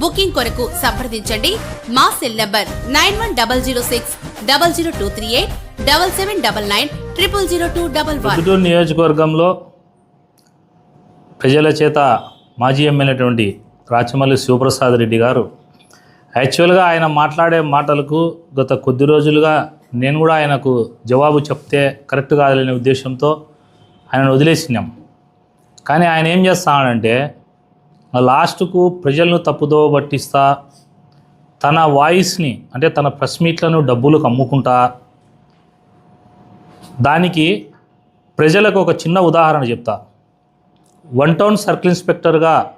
Booking కొరకు సంప్రదించండి. మా cell number nine one double zero six double zero two three eight double seven double nine triple zero two double one. నియోజకవర్గంలో ప్రజల చేత మాజీ ఎమ్మెల్యేటువంటి రాచమల్లి శివప్రసాద్ రెడ్డి గారు యాక్చువల్గా ఆయన మాట్లాడే మాటలకు గత కొద్ది రోజులుగా నేను కూడా ఆయనకు జవాబు చెప్తే కరెక్ట్ కాదనే ఉద్దేశంతో ఆయనను వదిలేసినాం. కానీ ఆయన ఏం చేస్తానంటే లాస్ట్కు ప్రజలను తప్పుదోవ పట్టిస్తా తన వాయిస్ని అంటే తన ప్రెస్ మీట్లను డబ్బులకు అమ్ముకుంటా. దానికి ప్రజలకు ఒక చిన్న ఉదాహరణ చెప్తా. వన్ టౌన్ సర్కిల్ ఇన్స్పెక్టర్గా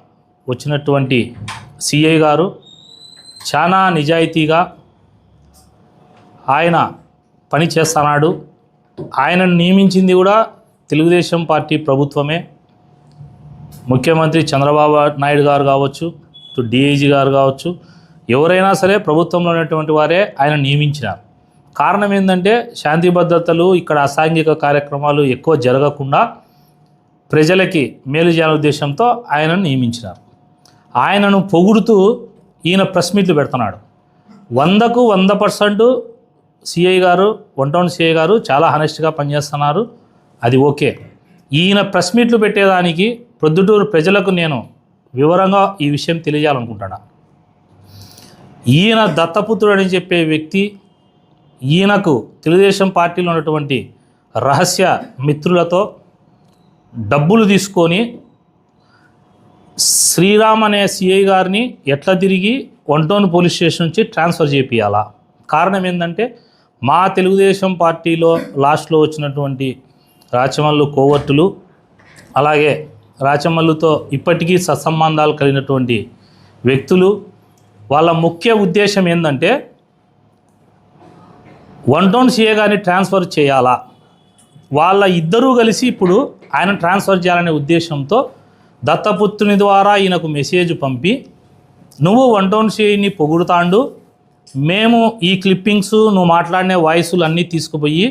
వచ్చినటువంటి సిఐ గారు చాలా నిజాయితీగా ఆయన పని చేస్తున్నాడు. ఆయనను నియమించింది కూడా తెలుగుదేశం పార్టీ ప్రభుత్వమే. ముఖ్యమంత్రి చంద్రబాబు నాయుడు గారు కావచ్చు టు డిఐజీ గారు కావచ్చు ఎవరైనా సరే ప్రభుత్వంలో ఉన్నటువంటి వారే ఆయన నియమించినారు. కారణం ఏంటంటే శాంతి భద్రతలు ఇక్కడ అసాంఘిక కార్యక్రమాలు ఎక్కువ జరగకుండా ప్రజలకి మేలు చేయాలనే ఉద్దేశంతో ఆయనను నియమించినారు. ఆయనను పొగుడుతూ ఈయన ప్రెస్ మీట్లు పెడుతున్నాడు. వందకు వంద పర్సెంట్ సిఐ గారు వన్ టౌన్ సిఐ గారు చాలా హనెస్ట్గా పనిచేస్తున్నారు. అది ఓకే. ఈయన ప్రెస్ మీట్లు పెట్టేదానికి ప్రొద్దుటూరు ప్రజలకు నేను వివరంగా ఈ విషయం తెలియజేయాలనుకుంటున్నా. ఈయన దత్తపుత్రుడని అని చెప్పే వ్యక్తి ఈయనకు తెలుగుదేశం పార్టీలో ఉన్నటువంటి రహస్య మిత్రులతో డబ్బులు తీసుకొని శ్రీరామ్ అనే సిఐ గారిని ఎట్లా తిరిగి వన్ పోలీస్ స్టేషన్ నుంచి ట్రాన్స్ఫర్ చేపియాలా కారణం ఏంటంటే మా తెలుగుదేశం పార్టీలో లాస్ట్లో వచ్చినటువంటి రాచమల్లు కోవర్టులు అలాగే రాచమల్లుతో ఇప్పటికీ సత్సంబంధాలు కలిగినటువంటి వ్యక్తులు. వాళ్ళ ముఖ్య ఉద్దేశం ఏంటంటే వన్ టౌన్ సీఏ గారిని ట్రాన్స్ఫర్ చేయాలా? వాళ్ళ ఇద్దరూ కలిసి ఇప్పుడు ఆయన ట్రాన్స్ఫర్ చేయాలనే ఉద్దేశంతో దత్తపుత్రుని ద్వారా ఈయనకు మెసేజ్ పంపి నువ్వు వన్ టౌన్ సీఐని పొగుడుతాండు. మేము ఈ క్లిప్పింగ్స్ నువ్వు మాట్లాడిన వాయిస్లు అన్నీ తీసుకుపోయి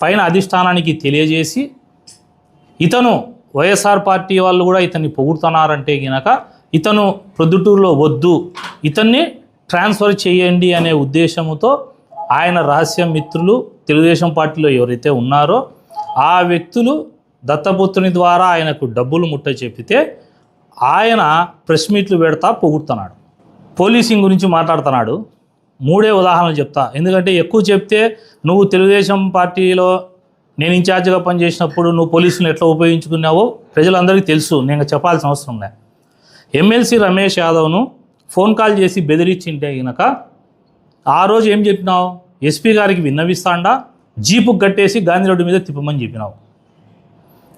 పైన అధిష్టానానికి తెలియజేసి ఇతను వైఎస్ఆర్ పార్టీ వాళ్ళు కూడా ఇతన్ని పొగుడుతున్నారంటే గనక ఇతను ప్రొద్దుటూరులో వద్దు ఇతన్ని ట్రాన్స్ఫర్ చేయండి అనే ఉద్దేశంతో ఆయన రహస్య మిత్రులు తెలుగుదేశం పార్టీలో ఎవరైతే ఉన్నారో ఆ వ్యక్తులు దత్తపుత్రుని ద్వారా ఆయనకు డబ్బులు ముట్ట చెప్పితే ఆయన ప్రెస్ మీట్లు పెడతా పొగుడుతున్నాడు. పోలీసింగ్ గురించి మాట్లాడుతున్నాడు. మూడే ఉదాహరణలు చెప్తా. ఎందుకంటే ఎక్కువ చెప్తే నువ్వు తెలుగుదేశం పార్టీలో నేను ఇన్ఛార్జిగా పనిచేసినప్పుడు నువ్వు పోలీసులను ఎట్లా ఉపయోగించుకున్నావో ప్రజలందరికీ తెలుసు. నేను చెప్పాల్సిన అవసరం లే. ఎమ్మెల్సీ రమేష్ యాదవ్ను ఫోన్ కాల్ చేసి బెదిరించింటే గనక ఆ రోజు ఏం చెప్పినావు? ఎస్పీ గారికి విన్నవిస్తాండా? జీపు కట్టేసి గాంధీ రోడ్డు మీద తిప్పమని చెప్పినావు.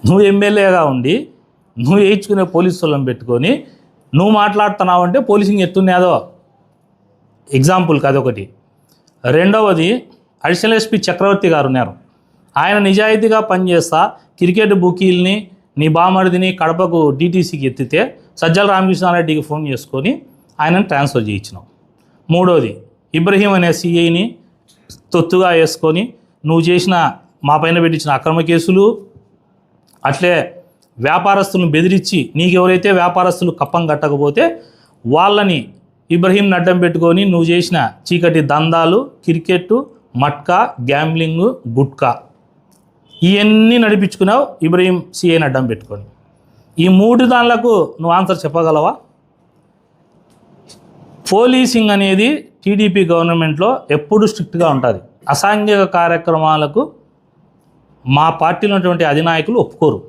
నువ్వు ఎమ్మెల్యేగా ఉండి నువ్వు వేయించుకునే పోలీసు పెట్టుకొని నువ్వు మాట్లాడుతున్నావు అంటే పోలీసింగ్ ఎత్తున్నాదో ఎగ్జాంపుల్కి అదొకటి రెండవది అడిషనల్ ఎస్పీ చక్రవర్తి గారు ఉన్నారు. ఆయన నిజాయితీగా పనిచేస్తా క్రికెట్ బుకీల్ని నీ బామడిదిని కడపకు డీటీసీకి ఎత్తితే సజ్జల రామకృష్ణారెడ్డికి ఫోన్ చేసుకొని ఆయనను ట్రాన్స్ఫర్ చేయించినాం. మూడోది ఇబ్రహీం అనే సిఐని తొత్తుగా వేసుకొని నువ్వు చేసిన మా పైన పెట్టించిన అక్రమ కేసులు అట్లే వ్యాపారస్తులను బెదిరించి నీకెవరైతే వ్యాపారస్తులు కప్పం కట్టకపోతే వాళ్ళని ఇబ్రహీం అడ్డం పెట్టుకొని నువ్వు చేసిన చీకటి దందాలు క్రికెట్ మట్కా గ్యాంబ్లింగ్ గుట్కా. ఇవన్నీ నడిపించుకున్నావు ఇబ్రహీం సిఐని అడ్డం పెట్టుకొని. ఈ మూడు దానిలకు నువ్వు ఆన్సర్ చెప్పగలవా? పోలీసింగ్ అనేది టీడీపీ గవర్నమెంట్లో ఎప్పుడు స్ట్రిక్ట్గా ఉంటుంది. అసాంఘిక కార్యక్రమాలకు మా పార్టీలో ఉన్నటువంటి అధినాయకులు ఒప్పుకోరు.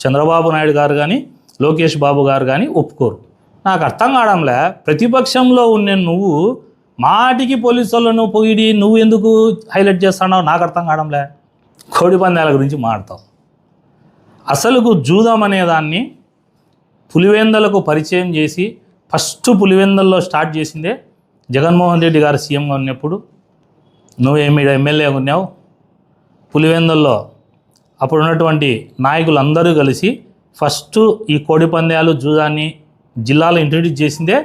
చంద్రబాబు నాయుడు గారు కానీ లోకేష్ బాబు గారు కానీ ఒప్పుకోరు. నాకు అర్థం కావడంలే. ప్రతిపక్షంలో ఉన్న నువ్వు మాటికి పోలీసు వాళ్ళను పొగిడి నువ్వు ఎందుకు హైలైట్ చేస్తున్నావు? నాకు అర్థం కావడంలే. కోడి పందాల గురించి మాడతావు అసలుకు జూదం అనేదాన్ని పులివెందలకు పరిచయం చేసి ఫస్ట్ పులివెందల్లో స్టార్ట్ చేసిందే జగన్మోహన్ రెడ్డి గారు సీఎంగా ఉన్నప్పుడు. నువ్వు ఏమి ఎమ్మెల్యేగా ఉన్నావు. పులివెందుల్లో అప్పుడు ఉన్నటువంటి నాయకులు అందరూ కలిసి ఫస్ట్ ఈ కోడి పందాలు జూదాన్ని జిల్లాలో ఇంట్రడ్యూస్ చేసిందే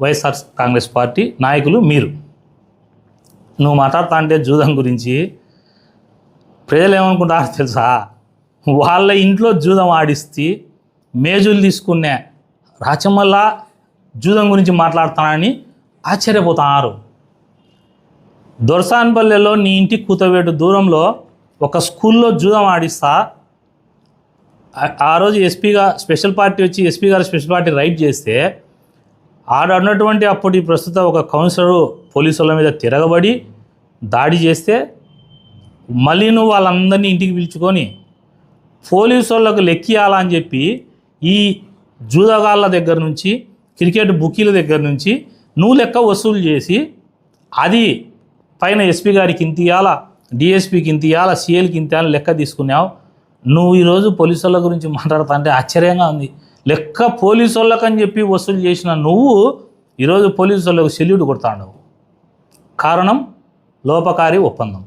వైఎస్ఆర్ కాంగ్రెస్ పార్టీ నాయకులు మీరు. నువ్వు మాట్లాడుతా అంటే జూదం గురించి ప్రజలు ఏమనుకుంటారో తెలుసా? వాళ్ళ ఇంట్లో జూదం ఆడిస్తే మేజులు తీసుకునే రాచమల్ల జూదం గురించి మాట్లాడుతానని ఆశ్చర్యపోతున్నారు దొరసాన్పల్లెలో నీ ఇంటి కూతవేటు దూరంలో ఒక స్కూల్లో జూదం ఆడిస్తా ఆ- రోజు ఎస్పీగా స్పెషల్ పార్టీ వచ్చి ఎస్పీ గారు స్పెషల్ పార్టీ రైడ్ చేస్తే ఆడ ఉన్నటువంటి అప్పటి ప్రస్తుత ఒక కౌన్సిలరు పోలీసుల మీద తిరగబడి దాడి చేస్తే మళ్ళీ నువ్వు వాళ్ళందరినీ ఇంటికి పిలుచుకొని పోలీసు వాళ్ళకు లెక్కియాలని చెప్పి ఈ జూదగాళ్ళ దగ్గర నుంచి క్రికెట్ బుకీల దగ్గర నుంచి నువ్వు లెక్క వసూలు చేసి అది పైన ఎస్పీ గారికి ఇంత ఇవ్వాలా డిఎస్పీకి ఇంత ఇవ్వాలా సీఎల్కి ఇంత లెక్క తీసుకున్నావు. నువ్వు ఈరోజు పోలీసు వాళ్ళ గురించి మాట్లాడుతా అంటే ఆశ్చర్యంగా ఉంది. లెక్క పోలీసు వాళ్ళకని చెప్పి వసూలు చేసిన నువ్వు ఈరోజు పోలీసు వాళ్ళకు సెల్యూట్ కొడతాడు కారణం? లోపకారి ఒప్పందం.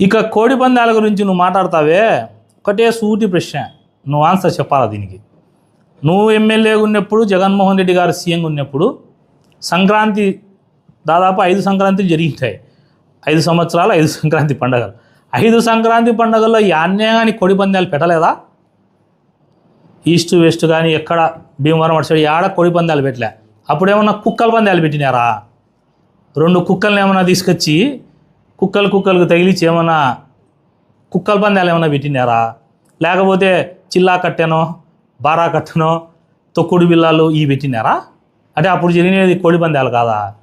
ఇక కోడి పందాల గురించి నువ్వు మాట్లాడతావే? ఒకటే సూటి ప్రశ్న. నువ్వు ఆన్సర్ చెప్పాలా దీనికి? నువ్వు ఎమ్మెల్యేగా ఉన్నప్పుడు జగన్మోహన్ రెడ్డి గారు సీఎంగా ఉన్నప్పుడు సంక్రాంతి దాదాపు ఐదు సంక్రాంతులు జరిగింటాయి. ఐదు సంవత్సరాలు ఐదు సంక్రాంతి పండగలు. ఐదు సంక్రాంతి పండగల్లో యాన్నే కానీ కొడి పందాలు పెట్టలేదా? ఈస్ట్ వెస్ట్ కానీ ఎక్కడ భీమవరం అటు సైడ్ ఆడ కొడి పందాలు పెట్టలే? అప్పుడేమన్నా కుక్కల పందాలు పెట్టినారా? రెండు కుక్కల్ని ఏమన్నా తీసుకొచ్చి కుక్కలు కుక్కలకు తగిలించి ఏమన్నా కుక్కల పందాలు ఏమైనా పెట్టినారా? లేకపోతే చిల్లా కట్టెనో బారా కట్టెనో తొక్కుడు బిల్లాలు ఇవి పెట్టినారా? అంటే అప్పుడు జరిగినది కోడి పందాలు కాదా?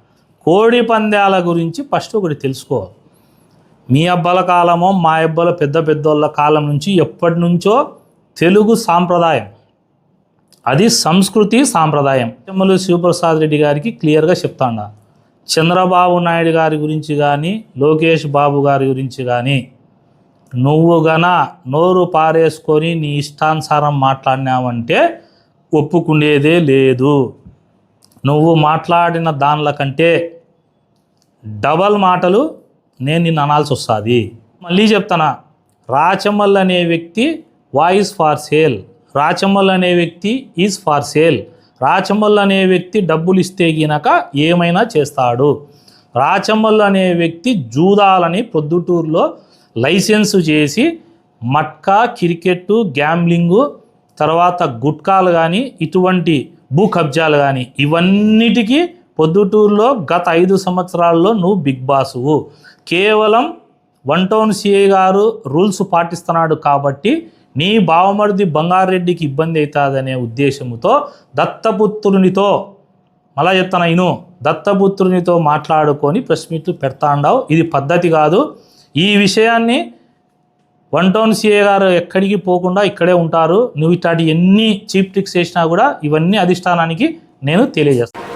కోడి పందాల గురించి ఫస్ట్ ఒకటి తెలుసుకో. మీ అబ్బల కాలమో మా అబ్బల పెద్ద పెద్దోళ్ళ కాలం నుంచి ఎప్పటి నుంచో తెలుగు సాంప్రదాయం. అది సంస్కృతి సాంప్రదాయం. తిమ్మలు శివప్రసాద్ రెడ్డి గారికి క్లియర్గా చెప్తాండ. చంద్రబాబు నాయుడు గారి గురించి కానీ లోకేష్ బాబు గారి గురించి కానీ నువ్వు గన నోరు పారేసుకొని నీ ఇష్టానుసారం మాట్లాడినావంటే ఒప్పుకునేదే లేదు. నువ్వు మాట్లాడిన దానిల కంటే డబల్ మాటలు నేను నిన్ను అనాల్సి వస్తుంది. మళ్ళీ చెప్తానా? రాచమల్ అనే వ్యక్తి వాయిస్ ఫార్ సేల్ రాచమల్ అనే వ్యక్తి ఈజ్ ఫార్ సేల్ రాచమల్ అనే వ్యక్తి డబ్బులు ఇస్తే గినక ఏమైనా చేస్తాడు. రాచమల్ అనే వ్యక్తి జూదాలని పొద్దుటూరులో లైసెన్సు చేసి మట్కా క్రికెట్ గ్యాంబ్లింగు తర్వాత గుట్కాలు కానీ ఇటువంటి భూ కబ్జాలు కానీ ఇవన్నిటికీ పొద్దుటూరులో గత ఐదు సంవత్సరాల్లో నువ్వు బిగ్ బాసువు. కేవలం వన్ టౌన్ సిఐ గారు రూల్స్ పాటిస్తున్నాడు కాబట్టి నీ బావమరిది బంగారెడ్డికి ఇబ్బంది అవుతుందనే ఉద్దేశంతో దత్తపుత్రునితో మళ్ళా చెప్తాను ఇను దత్తపుత్రునితో మాట్లాడుకొని ప్రెస్ మీట్లు పెడతాండావు. ఇది పద్ధతి కాదు. ఈ విషయాన్ని వన్ టౌన్ సిఏ గారు ఎక్కడికి పోకుండా ఇక్కడే ఉంటారు. నువ్వు ఇట్లాంటి ఎన్ని చీప్ ట్రిక్స్ చేసినా కూడా ఇవన్నీ అధిష్టానానికి నేను తెలియజేస్తాను